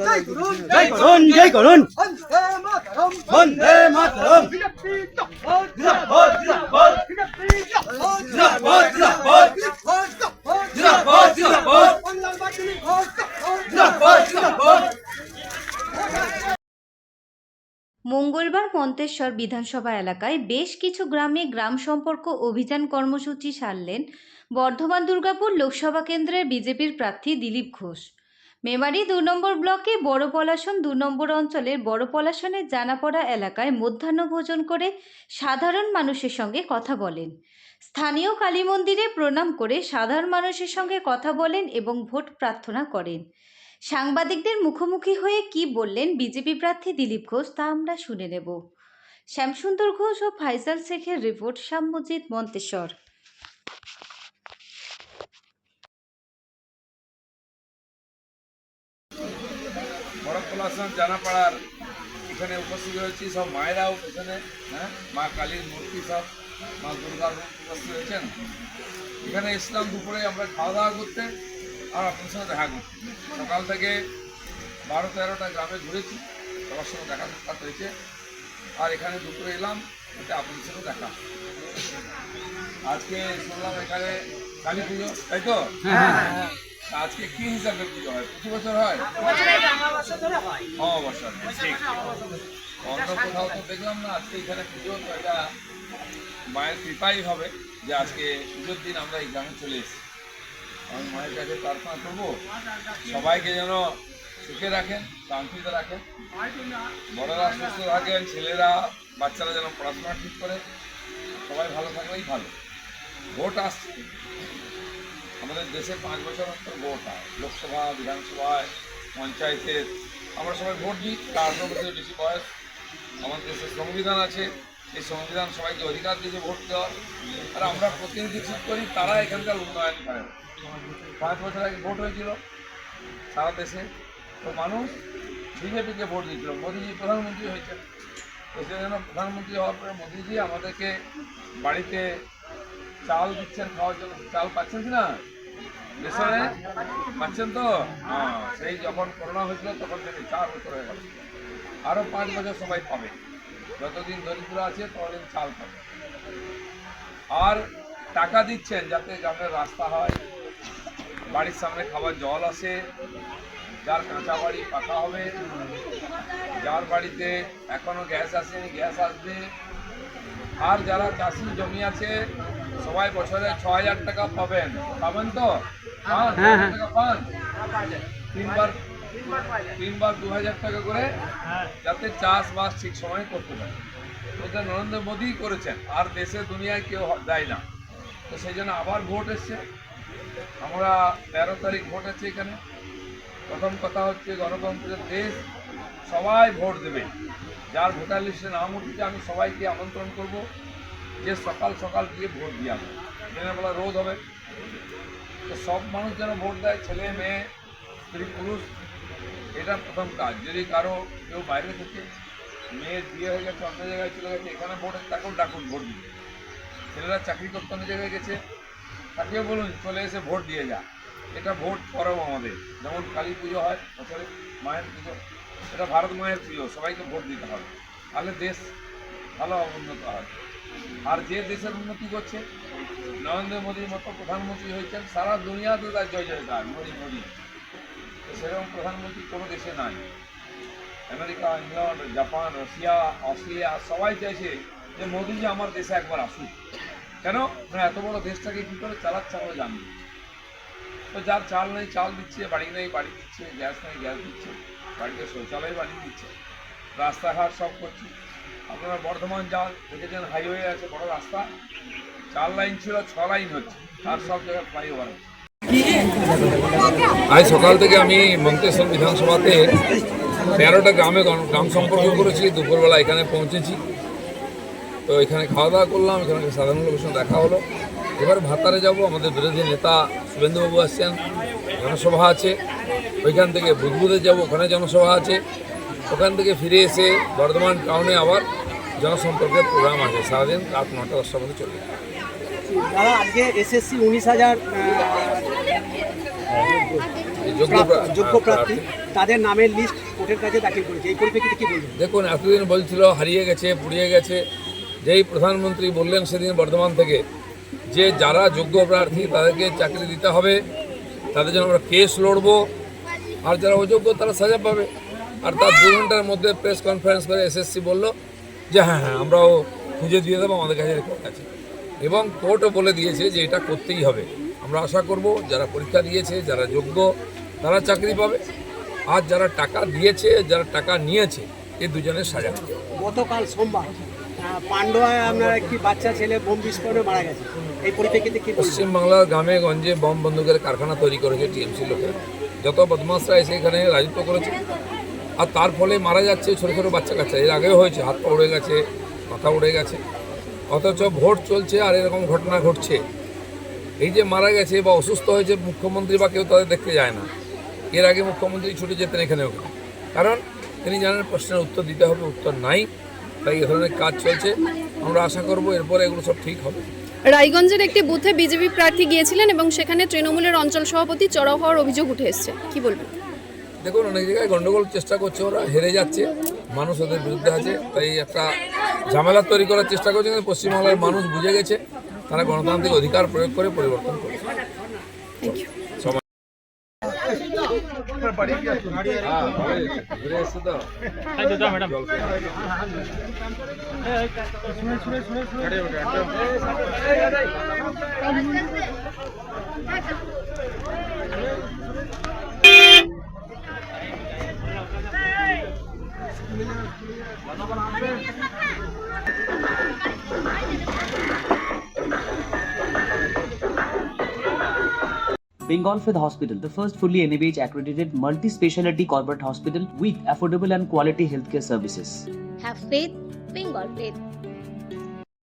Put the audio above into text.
জয় করুন। জয় করুন বন্দে মাতরম। জিন্দাবাদ জিন্দাবাদ জিন্দাবাদ জিন্দাবাদ জিন্দাবাদ জিন্দাবাদ বাংলার মা দিলীপ ঘোষ জিন্দাবাদ জিন্দাবাদ মঙ্গলবার মন্তেশ্বর বিধানসভা এলাকায় বেশ কিছু গ্রামে গ্রাম সম্পর্ক অভিযান কর্মসূচি সারলেন বর্ধমান দুর্গাপুর লোকসভা কেন্দ্রের বিজেপির প্রার্থী দিলীপ ঘোষ। মেমারি দু নম্বর ব্লকে বড় পলাশন দু নম্বর অঞ্চলের বড় পলাশনের জানাপড়া এলাকায় মধ্যাহ্নভোজন করে সাধারণ মানুষের সঙ্গে কথা বলেন। স্থানীয় কালী মন্দিরে প্রণাম করে সাধারণ মানুষের সঙ্গে কথা বলেন এবং ভোট প্রার্থনা করেন। সাংবাদিকদের মুখোমুখি হয়ে কি বললেন বিজেপি প্রার্থী দিলীপ ঘোষ তা আমরা শুনে নেব। শ্যামসুন্দর ঘোষ ও ফাইজাল শেখের রিপোর্ট শ্যামজিৎ মন্তেশ্বর। জানাপাড়ার এখানে উপস্থিত হয়েছি সব মায়েরাও এখানে হ্যাঁ? মা কালীর মূর্তি সব, মা দুর্গার উপস্থিত হয়েছেন এখানে এসলাম দুপুরে আমরা খাওয়া দাওয়া করতে। আর আপনার সঙ্গে দেখা করতে সকাল থেকে বারো তেরোটা গ্রামে ঘুরেছি সবার সঙ্গে দেখা সাক্ষাৎ হয়েছে। আর এখানে দুপুরে এলাম এটা আপনাদের সঙ্গে দেখা। আজকে শুনলাম এখানে কালী পুজো তাই তো? তা আজকে কি হিসাবে পুজো হয়? প্রতি বছর হয়? অমাবস্যা ঠিক। অন্য কোথাও তো দেখলাম না আজকে এখানে পুজো তো এটা মায়ের কৃপাই হবে যে আজকে পুজোর দিন আমরা এই গ্রামে চলে এসেছি। আমি মায়ের কাছে প্রার্থনা করব, সবাইকে যেন সুখে রাখেন, শান্তিতে রাখেন। বড়রা সুস্থ থাকেন, ছেলেরা, বাচ্চারা যেন পড়াশোনা ঠিক করে। সবাই ভালো থাকলেই ভালো। ভোট আসছে। আমাদের দেশে পাঁচ বছর অন্তর ভোট হয়। লোকসভা, বিধানসভায়, পঞ্চায়েতের। আমরা সবাই ভোট দিই। তার বেশি বয়স। আমাদের দেশের সংবিধান আছে। এই সংবিধান সবাইকে অধিকার দিয়েছে ভোট দেওয়ার আর আমরা প্রতিনিধি ঠিক করি, তারা এখানকার উন্নয়ন করেন পাঁচ বছর আগে ভোট হয়েছিল সারা দেশে। তো মানুষ বিজেপিকে ভোট দিয়েছিল। মোদিজি প্রধানমন্ত্রী হয়েছেন। তো সেজন্য প্রধানমন্ত্রী হওয়ার পরে মোদিজি আমাদেরকে বাড়িতে চাল দিচ্ছেন খাওয়ার জন্য। চাল পাচ্ছেন কি না? রেশনে পাচ্ছেন তো? হ্যাঁ সেই যখন করোনা হয়েছিল তখন থেকে চার বছর হয়ে গেল আরও পাঁচ বছর সবাই পাবে। যতদিন দরিদ্র আছে ততদিন চাল পাবে আর টাকা দিচ্ছেন যাতে গ্রামের রাস্তা হয় বাড়ির সামনে খাবার জল আসে যার কাঁচা বাড়ি পাকা হবে যার বাড়িতে এখনও গ্যাস আসেনি গ্যাস আসবে। আর যারা চাষি জমি আছে সবাই বছরে ছ হাজার টাকা পাবেন। পাবেন তো? পান? টাকা পান? তিনবার তিনবার দু হাজার টাকা করে যাতে চাষবাস ঠিক সময়ে করতে পারে। ওটা নরেন্দ্র মোদী করেছেন আর দেশে দুনিয়ায় কেউ দেয় না। তো সেই জন্য আবার ভোট এসছে। আমরা তেরো তারিখ ভোট আছে এখানে। প্রথম কথা হচ্ছে গণতন্ত্রের দেশ সবাই ভোট দেবে। যার ভোটার লিস্টে নাম উঠছে আমি সবাইকে আমন্ত্রণ করব যে সকাল সকাল গিয়ে ভোট দিয়ে আসবে। দিনের বেলা রোদ হবে। তো সব মানুষ যেন ভোট দেয় ছেলে মেয়ে স্ত্রী পুরুষ এটা প্রথম কাজ। যদি কারও কেউ বাইরে থেকে মেয়ের বিয়ে হয়ে গেছে, অন্য জায়গায় চলে গেছে, এখানে ভোট তাকেও ডাকুন, ভোট দিতে ছেলেরা চাকরি করতে অন্য জায়গায় গেছে, তাকেও বলুন, চলে এসে ভোট দিয়ে যা। এটা ভোট পরব আমাদের। যেমন কালী পুজো হয়, বছরে মায়ের পুজো। এটা ভারত মায়ের পুজো, সবাইকে ভোট দিতে হবে। তাহলে দেশ ভালো উন্নত হয়। আর যে দেশের উন্নতি করছে, নরেন্দ্র মোদীর মতো প্রধানমন্ত্রী হয়েছেন, সারা দুনিয়াতে তার জয় জয়কার মোদী মোদী। সেরকম প্রধানমন্ত্রী কোনো দেশে নাই। America, England, Japan, Russia, Australia, সবাই চাইছে যে মোদীজি আমার দেশে একবার আসুক। কেন? না এত বড় দেশটাকে কী করে চালাচ্ছে আমরা জানি তো যার চাল নেই, চাল দিচ্ছে, বাড়ি নেই, বাড়ি দিচ্ছে, গ্যাস নেই, গ্যাস দিচ্ছে, বাড়িতে শৌচালয় বানিয়ে দিচ্ছে, রাস্তাঘাট সব করছে। আপনারা বর্ধমান যান, দেখেছেন হাইওয়ে আছে, বড় রাস্তা। চার লাইন ছিল, ছ লাইন হচ্ছে আর সব জায়গায় ফ্লাইওভার হচ্ছে। আজ সকাল থেকে আমি মন্তেশ্বর বিধানসভাতে তেরোটা গ্রামে গ্রাম সম্পর্ক করেছি, দুপুরবেলা এখানে পৌঁছেছি। তো এখানে খাওয়া দাওয়া করলাম, এখানে সাধারণ লোকের সঙ্গে দেখা হলো। এবার ভাতারে যাব, আমাদের বিরোধী নেতা শুভেন্দুবাবু আসছেন, জনসভা আছে। ওইখান থেকে বুধবুধে যাব, ওখানে জনসভা আছে। ওখান থেকে ফিরে এসে বর্ধমান টাউনে আবার জনসম্পর্কের প্রোগ্রাম আছে। সারাদিন রাত নটা দশটার মধ্যে চলে দাদা, আজকে এসএসসি উনিশ হাজার যোগ্য প্রার্থী তাদের নামের লিস্ট কোর্টের কাছে দাখিল করেছে। এই পরিপ্রেক্ষিতে কি বলবেন? দেখুন এতদিন বলছিল হারিয়ে গেছে পুড়িয়ে গেছে। যেই প্রধানমন্ত্রী বললেন সেদিন বর্ধমান থেকে যে যারা যোগ্য প্রার্থী তাদেরকে চাকরি দিতে হবে। তাদের জন্য আমরা কেস লড়বো। আর যারা অযোগ্য তারা সাজা পাবে। আর তার দু ঘণ্টার মধ্যে প্রেস কনফারেন্স করে এসএসসি বলল যে হ্যাঁ হ্যাঁ আমরাও খুঁজে দিয়ে দেবো আমাদের কাছে রেকর্ড আছে। এবং কোর্টও বলে দিয়েছে যে এটা করতেই হবে। আমরা আশা করব যারা পরীক্ষা দিয়েছে যারা যোগ্য তারা চাকরি পাবে। আর যারা টাকা দিয়েছে যারা টাকা নিয়েছে এই দুজনের সাজা। গতকাল সোমবার আহ, পান্ডুয়ায় আপনার একটি বাচ্চা ছেলে বোম বিস্ফোরণে মারা গেছে। এই পরিপ্রেক্ষিতে কি পশ্চিমবাংলার গ্রামে গঞ্জে বম বন্দুকের কারখানা তৈরি করেছে টিএমসি লোকেরা। যত বদমাশরা এসে এখানে রাজত্ব করেছে আর তার ফলে মারা যাচ্ছে ছোটো ছোটো বাচ্চা কাচ্চা। এর আগেও হয়েছে হাত পা উড়ে গেছে মাথা উড়ে গেছে। অথচ ভোট চলছে আর এরকম ঘটনা ঘটছে। এই যে মারা গেছে বা অসুস্থ হয়েছে মুখ্যমন্ত্রী বা কেউ তাদের দেখতে যায় না। এর আগে মুখ্যমন্ত্রী ছুটে যেতেন এখানে ওখানে। কারণ তিনি জানেন প্রশ্নের উত্তর দিতে হবে উত্তর নাই। তাই এ ধরনের কাজ চলছে। আমরা আশা করব এরপরে এগুলো সব ঠিক হবে। রায়গঞ্জের একটি বুথে বিজেপি প্রার্থী গিয়েছিলেন এবং সেখানে তৃণমূলের অঞ্চল সভাপতি চড়াও হওয়ার অভিযোগ উঠে এসেছে। কি বলবেন? দেখুন অনেক জায়গায় গণ্ডগোল চেষ্টা করছে ওরা হেরে যাচ্ছে। মানুষ ওদের বিরুদ্ধে আছে। তাই একটা ঝামেলা তৈরি করার চেষ্টা করছে। কিন্তু পশ্চিমবাংলার মানুষ বুঝে গেছে। তারা গণতান্ত্রিক অধিকার প্রয়োগ করে পরিবর্তন করেছে। Thank you Bengonfith Hospital, the first fully NABH accredited multi speciality corporate hospital with affordable and quality healthcare services. Have faith, Bengonfith.